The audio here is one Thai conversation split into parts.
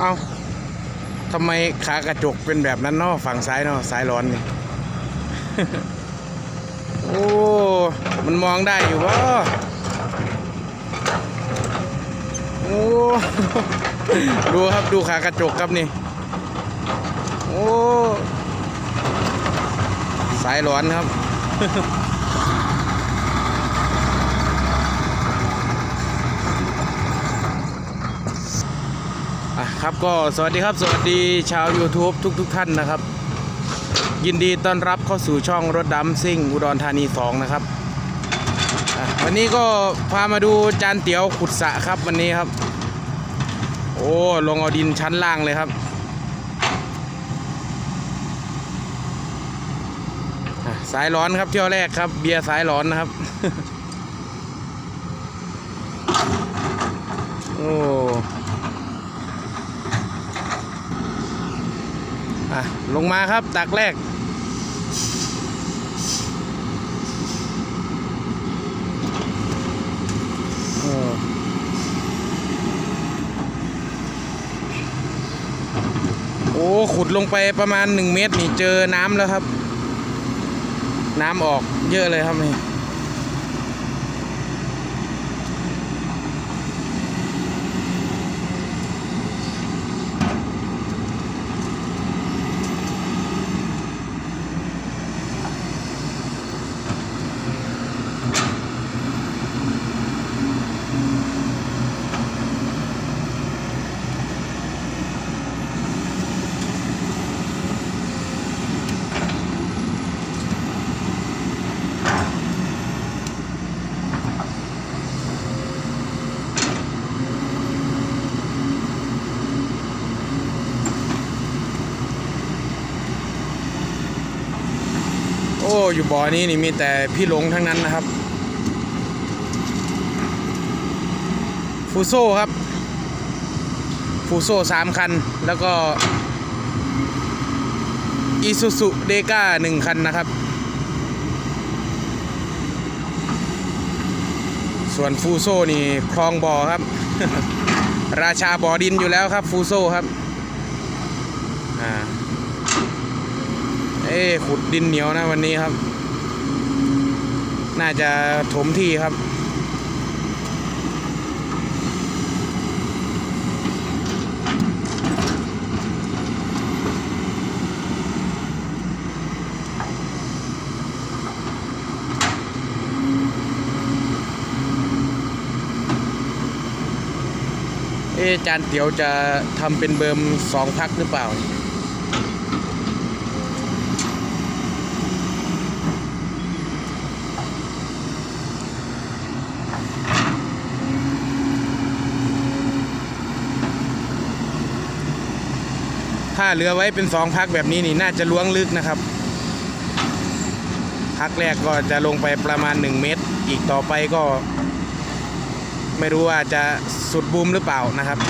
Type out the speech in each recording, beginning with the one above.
เอาทำไมขากระจกเป็นแบบนั้นเนาะฝั่งซ้ายเนาะซ้ายร้อนนี่ โอ้ มันมองได้อยู่วะโอ้ ดูครับดูขากระจกครับนี่ โอ้ สายร้อนครับ ครับก็สวัสดีครับ สวัสดีชาว YouTube ทุกทุกท่านนะครับ ยินดีต้อนรับเข้าสู่ช่องรถดำซิ่งอุดรธานี 2 นะครับ วันนี้ก็พามาดูจานเตี๋ยวขุดสะครับวันนี้ครับ โอ้ ลงเอาดินชั้นล่างเลยครับ สายร้อนครับเที่ยวแรกครับ เบียร์สายร้อนนะครับ โอ้ อะ ลงมาครับตักแรกโอ้โอ้ขุดลงไปประมาณ 1 เมตรนี่เจอน้ำแล้วครับ น้ำออกเยอะเลยครับนี่ โอยู่บ่อนี้นี่มีแต่พี่หลงทั้งนั้นนะครับ ฟูโซ่ครับ ฟูโซ่สามคัน แล้วก็อีซูซุเดก้าหนึ่งคันนะครับ ส่วนฟูโซ่นี่คลองบ่อครับ ราชาบ่อดินอยู่แล้วครับ ฟูโซ่ครับ อ่า เอ้ขุดดินเหนียวนะวันนี้ครับ น่าจะถมที่ครับเอจานเตี๋ยวจะทำเป็นเบิร์มสองพักหรือเปล่า เหลือไว้เป็นสองพักแบบนี้นี่น่าจะล้วงลึกนะครับ พักแรกก็จะลงไปประมาณ 1 เมตร อีกต่อไปก็ ไม่รู้ว่าจะสุดบูมหรือเปล่านะครับ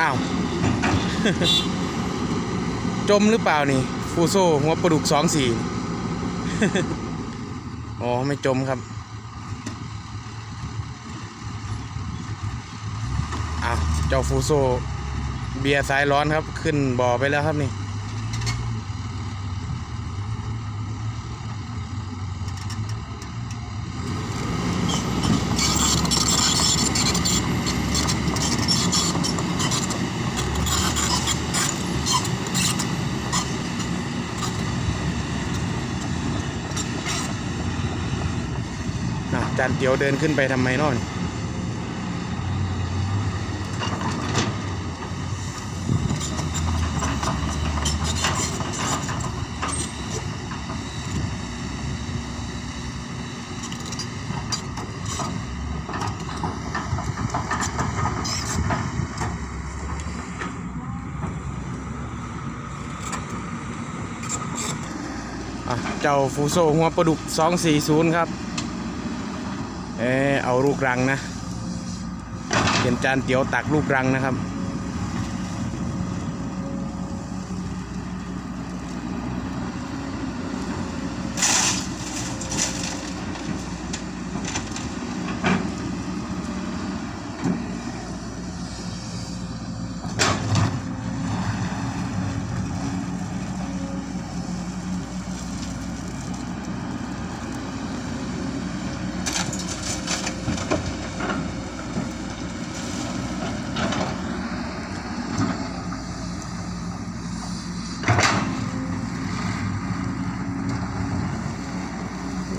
อ้าว จมหรือเปล่านี่ฟูโซหัวปลาดุกสองสี่อ๋อ ไม่จมครับอ้าวเจ้าฟูโซ เบียร์สายร้อนครับ ขึ้นบ่อไปแล้วครับนี่ จานเตียวเดินขึ้นไปทำไมนอนเจ้าฟูโซหัวปลาดุก240 ครับ เออเอาลูกรังนะเป็นจานเตี๋ยวตักลูกรังนะครับ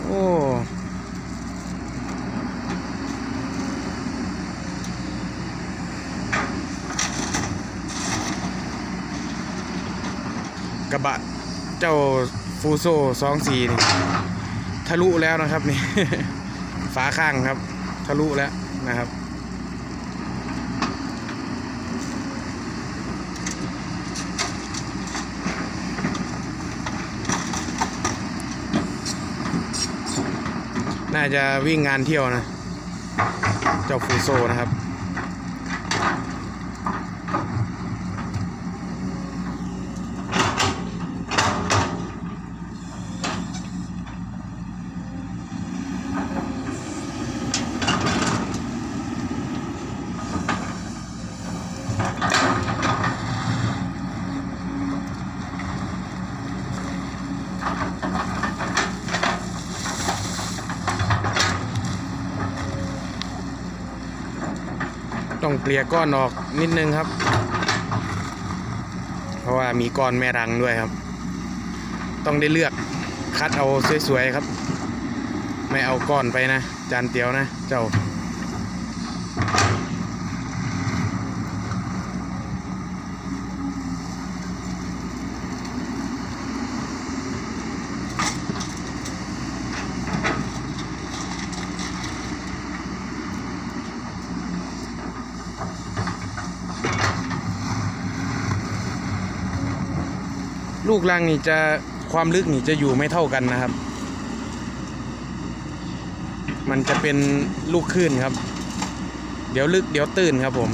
โอ้ ก ระบะเจ้าฟูโซสองสี่นี่ทะลุแล้วนะครับนี่ ฝาข้างครับ ทะลุแล้วนะครับ น่าจะวิ่งงานเที่ยวนะ เจ้าฟูโซนะครับ ต้องเกลี่ยก้อนออกนิดนึงครับ เพราะว่ามีก้อนแม่รังด้วยครับ ต้องได้เลือกคัดเอาสวยๆครับ ไม่เอาก้อนไปนะ จานเตียวนะ เจ้า ลูกรังนี่จะความลึกนี่จะอยู่ไม่เท่ากันนะครับ มันจะเป็นลูกคลื่นครับ เดี๋ยวลึกเดี๋ยวตื้นครับผม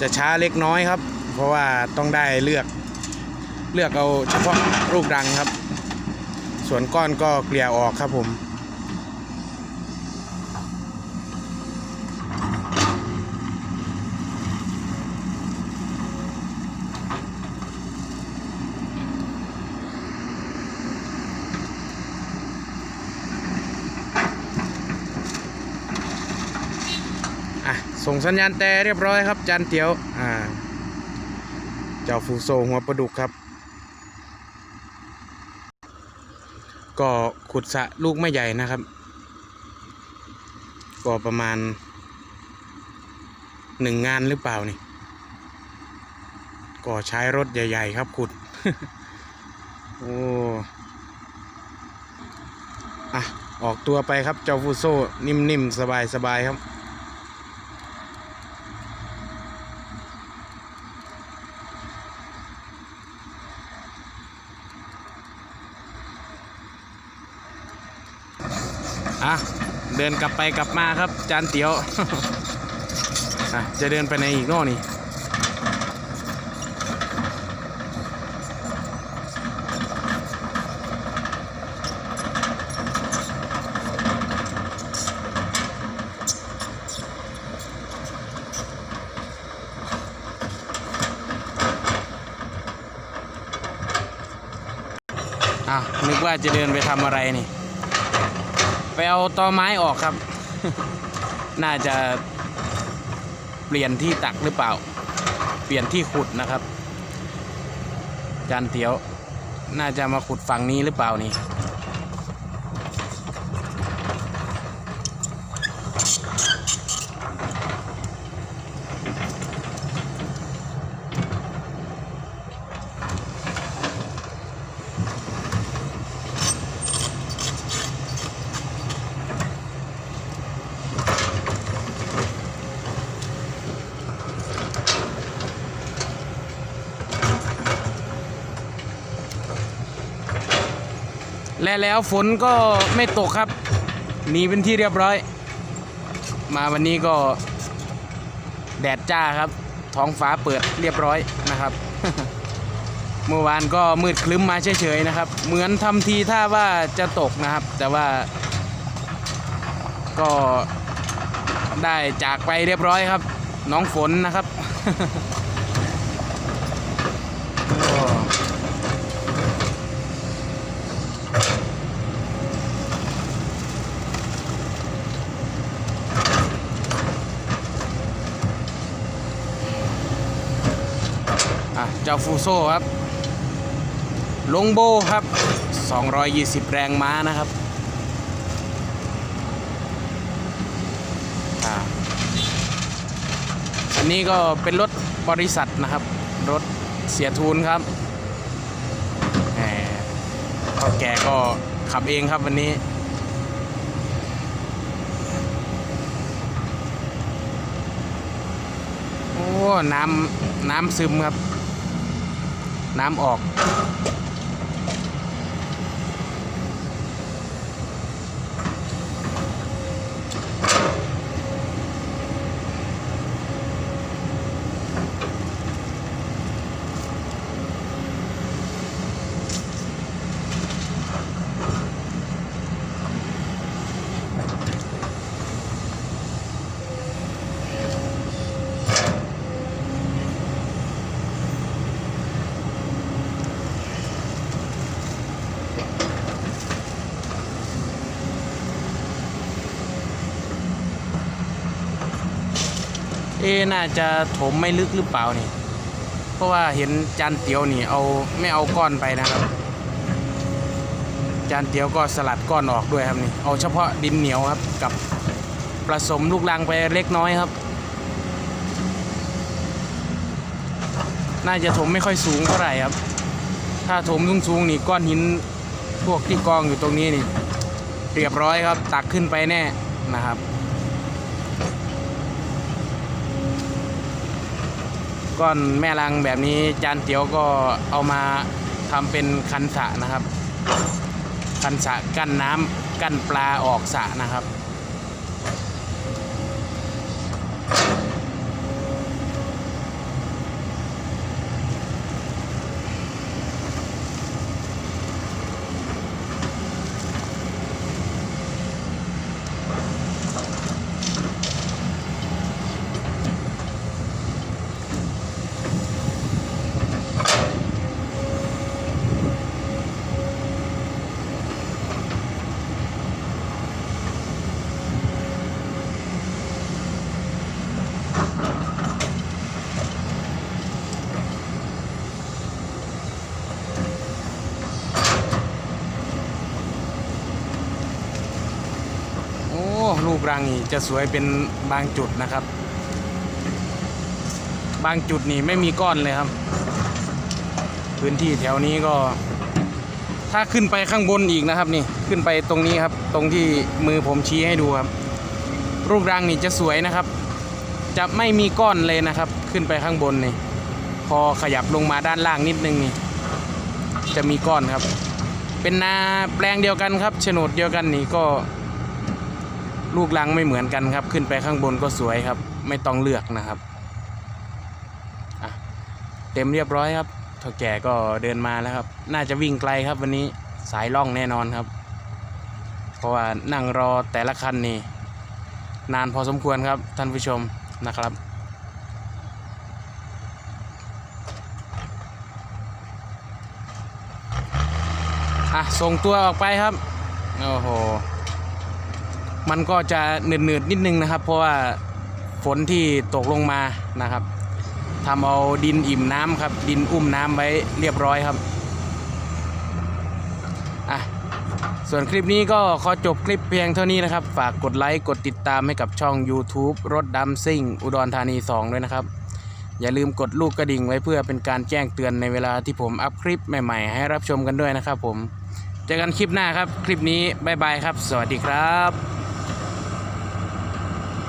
จะช้าเล็กน้อยครับ เพราะว่าต้องได้เลือกเลือกเอาเฉพาะรูปดังครับ ส่วนก้อนก็เกลี่ยออกครับผม อะ ส่งสัญญาณแต่เรียบร้อยครับจานเตียวอ่าเจ้าฟูโซหัวปลาดุกครับ ก็ขุดสะลูกไม่ใหญ่นะครับ ก็ประมาณหนึ่งงานหรือเปล่านี่ก็ใช้รถใหญ่ ๆ ครับขุด โอ้อะออกตัวไปครับเจ้าฟูโซนิ่มๆ สบายๆ ครับ อะ เดินกลับไปกลับมาครับ จานเตียวจะเดินไปไหนอีกโน่นี่อะนึกว่าจะเดินไปทำอะไรนี่ ไปเอาตอไม้ออกครับ น่าจะเปลี่ยนที่ตักหรือเปล่า เปลี่ยนที่ขุดนะครับ จานเตียว น่าจะมาขุดฝั่งนี้หรือเปล่านี่ และแล้วฝนก็ไม่ตกครับหนีเป็นที่เรียบร้อย มาวันนี้ก็แดดจ้าครับ ท้องฟ้าเปิดเรียบร้อยนะครับ เมื่อวานก็มืดคลึ้มมาเฉยๆนะครับ เหมือนทำทีท่าว่าจะตกนะครับ แต่ว่า ก็ได้จากไปเรียบร้อยครับ น้องฝนนะครับ เจ้าฟูโซ่ครับ ลงโบครับ 220 แรงม้านะครับอันนี้ก็เป็นรถบริษัทนะครับ รถเสียทูนครับแหมพ่อแกก็ขับเองครับวันนี้โอ้ น้ำ น้ำซึมครับ น้ำออก อ๊น่าจะถมไม่ลึกหรือเปล่านี่เพราะว่าเห็นจานเตียวนี่เอาไม่เอาก้อนไปนะครับ จานเตียวก็สลัดก้อนออกด้วยครับนี่เอาเฉพาะดินเหนียวครับกับผสมลูกรังไปเล็กน้อยครับ น่าจะถมไม่ค่อยสูงเท่าไหร่ครับ ถ้าถมสูงๆนี่ก้อนหินพวกที่กองอยู่ตรงนี้นี่เรียบร้อยครับตักขึ้นไปแน่นะครับ ก้อนแม่ลังแบบนี้จานเตี๋ยวก็เอามาทำเป็นคันสะนะครับ คันสะกั้นน้ำกั้นปลาออกสะนะครับ โอ้ลูก รังนี่จะสวยเป็นบางจุดนะครับ บางจุดนี่ไม่มีก้อนเลยครับ พื้นที่แถวนี้ก็ ถ้าขึ้นไปข้างบนอีกนะครับนี่ขึ้นไปตรงนี้ครับ ตรงที่มือผมชี้ให้ดูครับ รูปรังนี่จะสวยนะครับ จะไม่มีก้อนเลยนะครับ ขึ้นไปข้างบนนี่พอขยับลงมาด้านล่างนิดนึงนี่จะมีก้อนครับ เป็นนาแปลงเดียวกันครับโฉนดเดียวกันนี่ก็ ลูกรังไม่เหมือนกันครับ ขึ้นไปข้างบนก็สวยครับ ไม่ต้องเลือกนะครับเต็มเรียบร้อยครับเท่าแก่ก็เดินมาแล้วครับ น่าจะวิ่งไกลครับวันนี้สายล่องแน่นอนครับ เพราะว่านั่งรอแต่ละคันนี่นานพอสมควรครับท่านผู้ชมนะครับอะส่งตัวออกไปครับ โอ้โห มันก็จะหนืดๆนิดนึงนะครับ เพราะว่าฝนที่ตกลงมานะครับทำเอาดินอิ่มน้ำครับ ดินอุ้มน้ำไว้เรียบร้อยครับอะส่วนคลิปนี้ก็ขอจบคลิปเพียงเท่านี้นะครับ ฝากกดไลค์กดติดตามให้กับช่อง YouTube รถดำซิ่ง อุดรธานี 2 ด้วยนะครับ อย่าลืมกดลูกกระดิ่งไว้เพื่อเป็นการแจ้งเตือนในเวลาที่ผมอัพคลิปใหม่ๆ ให้รับชมกันด้วยนะครับผม เจอกันคลิปหน้าครับ คลิปนี้บ๊ายบายครับ สวัสดีครับ